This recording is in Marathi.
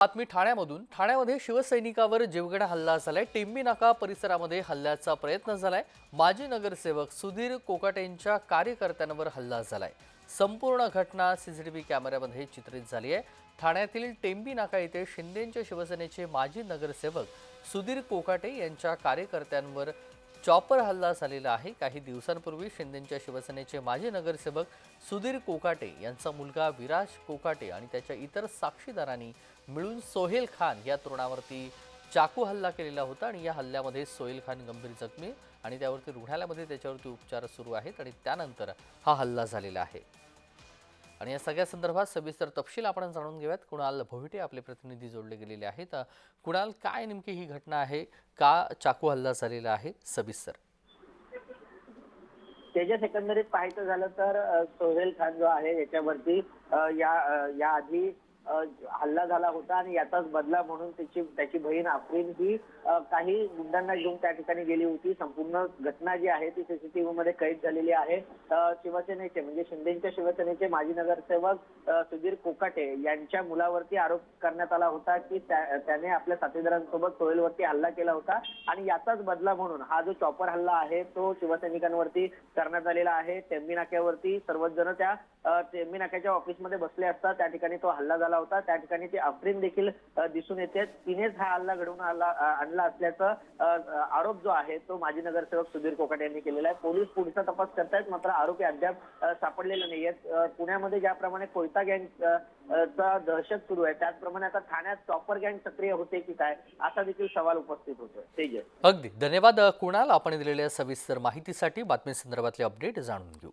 बातमी ठाण्यामधून. ठाण्यामध्ये शिवसैनिकावर जीवघेणा हल्ला झालाय. टेंबी नाका परिसरामध्ये हल्ल्याचा प्रयत्न झालाय. माजी नगरसेवक सुधीर कोकाटेंच्या कार्यकर्त्यांवर हल्ला झालाय. संपूर्ण घटना सीसीटीव्ही कॅमेऱ्यामध्ये चित्रित झाली आहे. ठाण्यातील टेंबी नाका येथे शिंदेच्या शिवसेनेचे माजी नगरसेवक सुधीर कोकाटे यांच्या कार्यकर्त्यांवर चॉपर हल्ला झालेला आहे. काही दिवसांपूर्वी शिंदेच्या शिवसेनेचे माजी नगरसेवक सुधीर कोकाटे यांचा मुलगा विराज कोकाटे आणि त्याच्या इतर साक्षीदारांनी मिळून सोहेल खान या तरुणावरती चाकू हल्ला केलेला होता आणि या हल्ल्यामध्ये सोहेल खान गंभीर जखमी आणि त्यावरती रुग्णालयामध्ये त्याच्यावरती उपचार सुरू आहेत आणि त्यानंतर हा हल्ला झालेला आहे. आणि या सगळ्या संदर्भात सविस्तर तपशील आपण जाणून घेऊयात. कुणाल भोविटे आपले प्रतिनिधी जोडले गेलेले आहेत. कुणाल काय नेमकी ही घटना आहे? का चाकू हल्ला झालेला आहे? सविस्तर. त्याच्या एकंदरीत पाहायचं झालं तर सोहेल खान जो आहे याच्यावरती या या आधी हल्ला झाला होता आणि याचाच बदला म्हणून त्याची त्याची बहीण आफ्रिन ही काही गुंडांना घेऊन त्या ठिकाणी गेली होती. संपूर्ण घटना जी आहे ती सीसीटीव्ही मध्ये कैद झालेली आहे. शिवसेनेचे म्हणजे शिंदेच्या शिवसेनेचे माजी नगरसेवक सुधीर कोकाटे यांच्या मुलावरती आरोप करण्यात आला होता की त्या- त्याने आपल्या साथीदारांसोबत सोहेलवरती हल्ला केला होता. आणि याचाच बदला म्हणून हा जो चॉपर हल्ला आहे तो शिवसैनिकांवरती करण्यात आलेला आहे. टेंबी नाक्यावरती सर्वच जण त्या टेंबी नाक्याच्या ऑफिसमध्ये बसले असता त्या ठिकाणी तो हल्ला झाला होता. त्या ठिकाणी ती अफरीन देखील दिसून येते. तिनेच हा हल्ला घडवून आला आणला असल्याचा आरोप जो आहे तो माजी नगरसेवक सुधीर कोकाटे यांनी केलेला आहे. पोलीस पुढचा तपास करतायत मात्र आरोपी अद्याप सापडलेले नाहीयेत. पुण्यामध्ये ज्याप्रमाणे कोयता गँग चा दहशत सुरू आहे त्याचप्रमाणे आता ठाण्यात टॉपर गँग सक्रिय होते की काय असा देखील सवाल उपस्थित होतोय. तेजस. अगदी. धन्यवाद कुणाल. आपण दिलेल्या सविस्तर माहितीसाठी बातमी संदर्भातले अपडेट जाणून घेऊ.